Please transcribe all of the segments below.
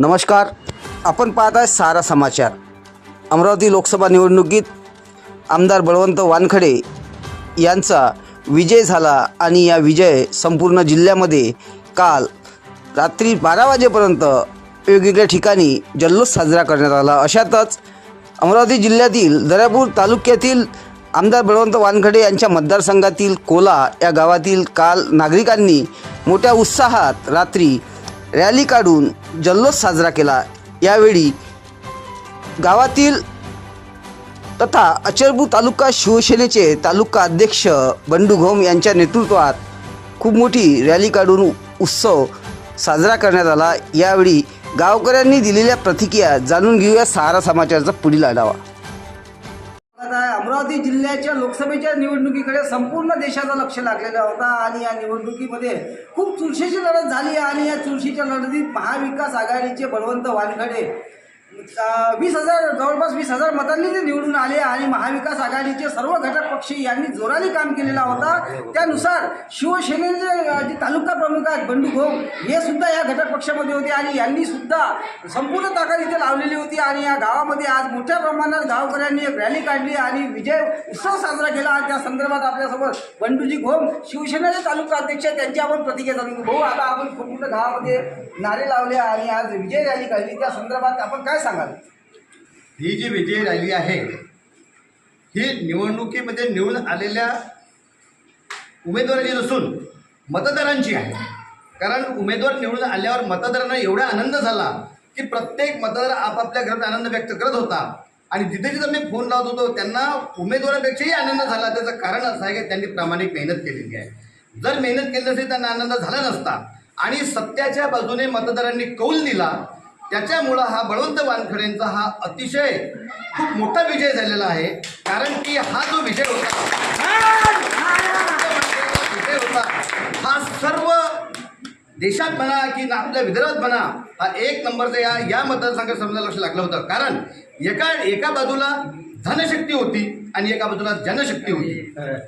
नमस्कार. आपण पाहत आहे सारा समाचार. अमरावती लोकसभा निवडणुकीत आमदार बळवंत वानखडे यांचा विजय झाला आणि या विजय संपूर्ण जिल्ह्यामध्ये काल रात्री बारा वाजेपर्यंत वेगवेगळ्या ठिकाणी जल्लोष साजरा करण्यात आला. अशातच अमरावती जिल्ह्यातील दर्यापूर तालुक्यातील आमदार बळवंत वानखडे यांच्या मतदारसंघातील कोला या गावातील काल नागरिकांनी मोठ्या उत्साहात रात्री रॅली काढून जल्लोष साजरा केला. यावेळी गावातील तथा अचलपूर तालुका शिवसेनेचे तालुका अध्यक्ष बंडू घोम यांच्या नेतृत्वात खूप मोठी रॅली काढून उत्सव साजरा करण्यात आला. यावेळी गावकऱ्यांनी दिलेल्या प्रतिक्रिया जाणून घेऊया. सहारा समाचारचा पुढील आढावा. अमरावती जिल्ह्याच्या लोकसभेच्या निवडणुकीकडे संपूर्ण देशाचं लक्ष लागलेला होता आणि या निवडणुकीमध्ये खूप चुरशीची लढत झाली आणि या चुरशीच्या लढतीत महाविकास आघाडीचे बळवंत वानखडे वीस हजार जवळपास वीस हजार मतांनी ते निवडून आले आणि महाविकास आघाडीचे सर्व घटक पक्ष यांनी जोराने काम केलेला होता. त्यानुसार शिवसेनेचे जे तालुका प्रमुख आहेत बंडू घोम हे सुद्धा या घटक पक्षामध्ये होते आणि यांनी सुद्धा संपूर्ण ताकद इथे लावलेली होती आणि या गावामध्ये आज मोठ्या प्रमाणात गावकऱ्यांनी एक रॅली काढली आणि विजय उत्सव साजरा केला. आणि त्या संदर्भात आपल्यासोबत बंडूजी घोम शिवसेनेचे तालुका अध्यक्ष त्यांची आपण प्रतिक्रिया जाणून घेऊ. भाऊ आता आपण संपूर्ण गावामध्ये नारे लावले आणि आज विजय रॅली काढली. त्या संदर्भात आपण काय सांगाल ही जी विजय रॅली आहे ही निवडणुकीमध्ये निवडून आलेल्या उमेदवाराची नसून मतदारांची आहे. कारण उमेदवार निवडून आल्यावर मतदारांना एवढा आनंद झाला की प्रत्येक मतदार आपापल्या घरात आनंद व्यक्त करत होता. आणि जिथे जिथं मी फोन लावत होतो त्यांना उमेदवारापेक्षाही आनंद झाला. त्याचं कारण असं आहे की त्यांनी प्रामाणिक मेहनत केलेली आहे. जर मेहनत केली नसेल त्यांना आनंद झाला नसता. आणि सत्याच्या बाजूने मतदारांनी कौल दिला त्याच्यामुळं हा बळवंत वानखडेंचा हा अतिशय खूप मोठा विजय झालेला आहे. कारण की हा जो विजय होता विजय होता हा सर्व देशात म्हणा की ना आपल्या विदर्भात म्हणा हा एक नंबरचा या या मतदारसंघात समजा लक्ष लागलं होतं. कारण एका एका बाजूला धनशक्ती होती आणि एका बाजूला जनशक्ती होती.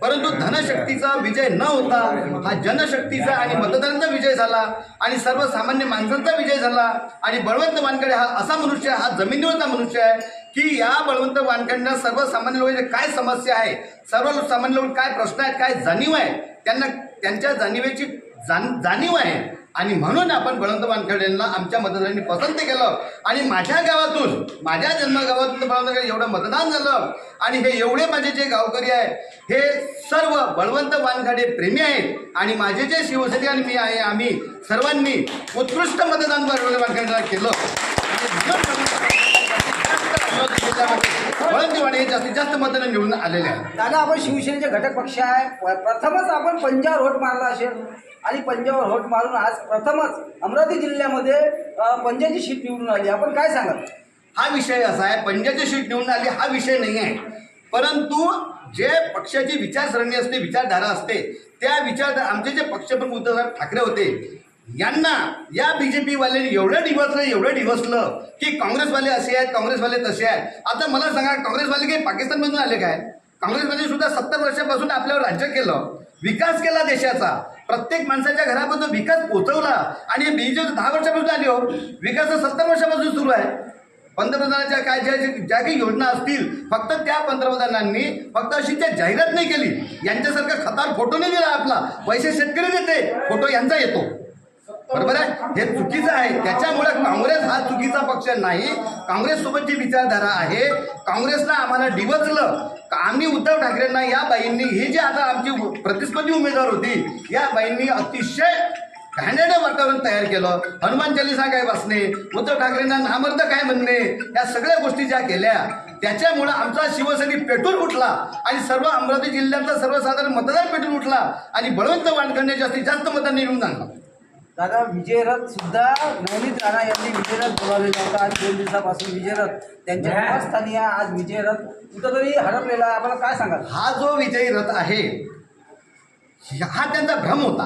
परंतु धनशक्तीचा विजय न होता हा जनशक्तीचा आणि मतदारांचा विजय झाला आणि सर्वसामान्य माणसांचा विजय झाला. आणि बळवंत वानकडे हा असा मनुष्य हा जमिनीवरचा मनुष्य आहे की या बळवंत वानकड्यांना सर्वसामान्य लोकांच्या काय समस्या आहे सर्व सामान्य लोक काय प्रश्न आहेत काय जाणीव आहे त्यांना त्यांच्या जाणीवेची जाण जाणीव आहे. आणि म्हणून आपण बळवंत वानखेडेंना आमच्या मतदारांनी पसंत केलं. आणि माझ्या गावातून माझ्या जन्मगावातून बळवंत एवढं मतदान झालं. आणि हे एवढे माझे जे गावकरी आहेत हे सर्व बळवंत वानखाडे प्रेमी आहेत. आणि माझे जे शिवसेने आणि मी आहे आम्ही सर्वांनी उत्कृष्ट मतदान बळवंत वानखेडेला केलं. आणि हे जास्तीत जास्त मतदान निवडून आलेले आहेत. दादा आपण शिवसेनेचे घटक पक्ष आहे. प्रथमच आपण पंजाब होट मारला असेल. आणि पंजावर होट मारून आज प्रथमच अमरावती जिल्ह्यामध्ये पंजाची सीट निवडून आली. आपण काय सांगाल? हा विषय असा आहे पंजाची सीट निवडून आली हा विषय नाही आहे. परंतु जे पक्षाची विचारसरणी असते विचारधारा असते त्या विचार आमचे जे पक्षप्रमुख उद्धवसाहेब ठाकरे होते यांना या बी जे पीवाल्यांनी एवढं डिवसलं एवढं डिवसलं की काँग्रेसवाले असे आहेत काँग्रेसवाले तसे आहेत. आता मला सांगा काँग्रेसवाले काही पाकिस्तानमधून आले काय? काँग्रेसवाले सुद्धा सत्तर वर्षापासून आपल्यावर राज्य केलं. विकास केला देशाचा. प्रत्येक माणसाच्या घरापासून विकास पोचवला आणि बीजेपी दहा वर्षापासून आली हो. विकास सत्तर वर्षापासून सुरू आहे. पंतप्रधानाच्या काय ज्या ज्या काही योजना असतील फक्त त्या पंतप्रधानांनी फक्त अशी त्या जाहिरात नाही केली. यांच्यासारखा खतार फोटो नाही दिला आपला. पैसे शेतकरी देते फोटो यांचा येतो. बरोबर आहे? हे चुकीचं आहे. त्याच्यामुळे काँग्रेस हा चुकीचा पक्ष नाही. काँग्रेससोबत जी विचारधारा आहे. काँग्रेसला आम्हाला डिवचलं. आम्ही उद्धव ठाकरेंना या बाईंनी ही जी आता आमची प्रतिस्पर्धी उमेदवार होती या बाईंनी अतिशय घाणेरडं वातावरण तयार केलं. हनुमान चालिसा काय वाचणे? उद्धव ठाकरेंना नामर्द काय म्हणणे? या सगळ्या गोष्टी ज्या केल्या त्याच्यामुळं आमचा शिवसैनिक पेटून उठला. आणि सर्व अमरावती जिल्ह्यातला सर्वसाधारण मतदार पेटून उठला. आणि बळवंत वानखंडे जास्तीत जास्त मतांनी निवडून आणला दादा विजयरथ सुद्धा नवनीत राणा यांनी विजयरथ बोलावलेला होता आणि दोन दिवसापासून विजयरथ त्यांच्या निवासस्थानी. आज विजयरथ कुठंतरी हरपलेला आहे. आपल्याला काय सांगाल? हा जो विजयी रथ आहे हा त्यांचा भ्रम होता.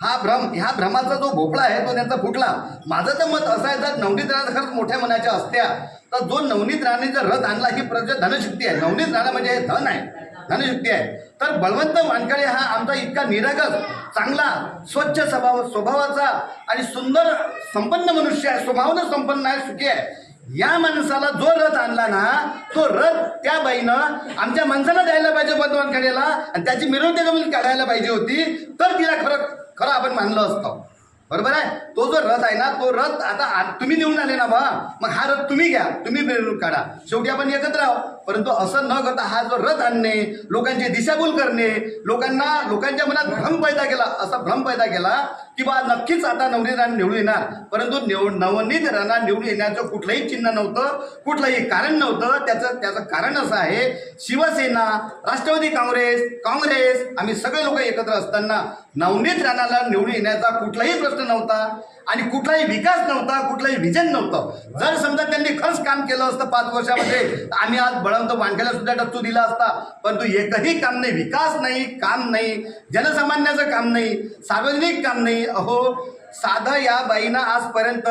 हा भ्रम ह्या भ्रमाचा जो भोपळा आहे तो त्यांचा फुटला. माझं तर मत असं आहे जर नवनीत राणा खरंच मोठ्या मनाच्या असत्या तर जो नवनीत राणेचा रथ आणला ही प्रजा धनशक्ती आहे. नवनीत राणा म्हणजे हे धन आहे. धनयुक्ती आहे. तर बळवंत वानकडे हा आमचा इतका निरागस चांगला स्वच्छ स्वभाव स्वभावाचा आणि सुंदर संपन्न मनुष्य आहे स्वभावनं संपन्न आहे सुखी आहे. या माणसाला जो रथ आणला ना तो रथ त्या बाईनं आमच्या माणसाला द्यायला पाहिजे बंधवांकडेला आणि त्याची मिरवणूक काढायला पाहिजे होती तर तिला खरं खरं आपण मानलं असतं. बरोबर आहे? तो जो रथ आहे ना तो रथ आता तुम्ही निवडून आले ना बा मग हा रथ तुम्ही घ्या तुम्ही मिरवणूक काढा. शेवटी आपण एकत्र आहोत. परंतु असं न करता हा जो रथ आणणे लोकांची दिशाभूल करणे लोकांना लोकांच्या मनात भ्रम पैदा केला असा भ्रम पैदा केला की बा नक्कीच आता नवनीत राणा निवडून येणार. परंतु निव नवनीत राणा निवडून येण्याचं कुठलंही चिन्ह नव्हतं कुठलंही कारण नव्हतं. त्याचं त्याचं कारण असं आहे शिवसेना राष्ट्रवादी काँग्रेस काँग्रेस आम्ही सगळे लोक एकत्र असताना नवनीत राणाला निवडून येण्याचा कुठलाही प्रश्न नव्हता. आणि कुठलाही विकास नव्हता कुठलाही विजन नव्हतं. जर समजा त्यांनी खरंच काम केलं असतं पाच वर्षामध्ये आम्ही आज बळवंत वानखेला सुद्धा टच्चू दिला असता. परंतु एकही काम नाही विकास नाही काम नाही जनसामान्याचं काम नाही सार्वजनिक काम नाही. अहो साधं या बाईनं आजपर्यंत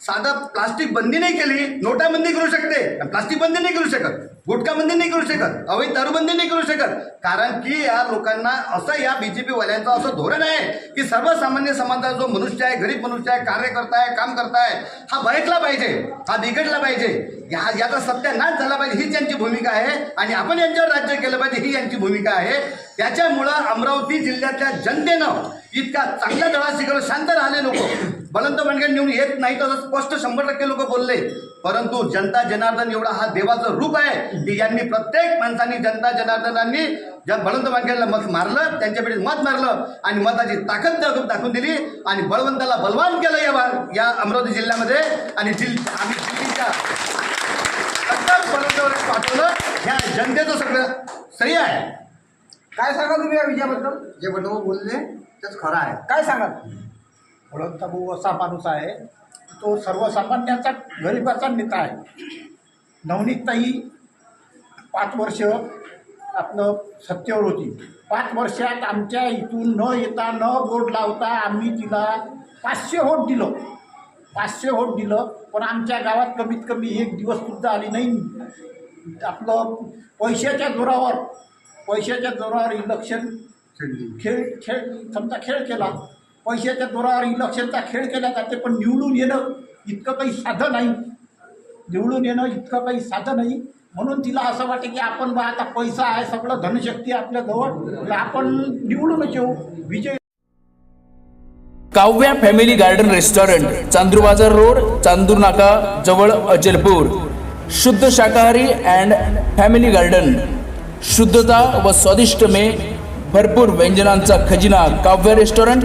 साधं प्लास्टिक बंदी नाही केली नोटाबंदी करू शकते. प्लास्टिक बंदी नाही करू शकत. गुटखा बंदी नाही करू शकत. अवैध दारूबंदी नाही करू शकत. कारण की या लोकांना असं या बीजेपी वाल्यांचं असं धोरण आहे की सर्वसामान्य समाजाचा जो मनुष्य आहे गरीब मनुष्य आहे कार्यकर्ता आहे काम करताय हा बळकला पाहिजे. हा बिघडला पाहिजे. या याचा सत्यानाश झाला पाहिजे. ही त्यांची भूमिका आहे. आणि आपण यांच्यावर राज्य केलं पाहिजे ही यांची भूमिका आहे. त्याच्यामुळं अमरावती जिल्ह्यातल्या जनतेनं इतका चांगल्या दळा शिकवलं शांत राहिले लोक बलंत बनगड निवडून येत नाही तर स्पष्ट शंभर टक्के लोक बोलले. परंतु जनता जनार्दन एवढा हा देवाचं रूप आहे की यांनी प्रत्येक माणसांनी जनता जनार्दनांनी ज्या बळवंत वानखेडला मत मारलं त्यांच्याकडे मत मारलं आणि मताची ताकद दाखवून दाखवून दिली आणि बळवंताला बलवान केलं या या अमरावती जिल्ह्यामध्ये आणि जिल आम्ही दिल्लीच्या सत्तर बळवंतावर पाठवलं. ह्या जनतेचं सगळं श्रेय आहे. काय सांगा तुम्ही या विजयाबद्दल? जे बंडू बोलले तेच खरं आहे. काय सांगाल? वळवंत भाऊ असा माणूस आहे. तो सर्वसामान्यांचा गरिबाचा नेता आहे. नवनीतताई पाच वर्ष आपलं सत्तेवर होती. पाच वर्षात आमच्या इथून न येता न बोर्ड लावता आम्ही तिला पाचशे होट दिलं. पाचशे होट दिलं. पण आमच्या गावात कमीत कमी एक दिवससुद्धा आली नाही. आपलं पैशाच्या जोरावर पैशाच्या जोरावर इलेक्शन खेळ खेळ समजा खेळ केला. पैशाच्या जोरावर इलेक्शनचा खेळ केला जाते पण निवडून येणं इतकं काही साधं नाही. निवडून येणं इतकं काही साधं नाही. म्हणून तिला असं वाटतं की आपण बा आता पैसा आहे सगळं धनशक्ती आपल्याजवळ तर आपण निवडूनच येऊ. Vijay Kavya family garden restaurant Chandur Bazar road Chandur नाका जवळ अचलपूर शुद्ध शाकाहारी अँड फॅमिली गार्डन. शुद्धता व स्वादिष्ट मे भरपूर व्यंजनांचा खजिना काव्य रेस्टॉरंट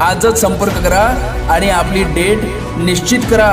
आजच संपर्क करा आणि आपली डेट निश्चित करा.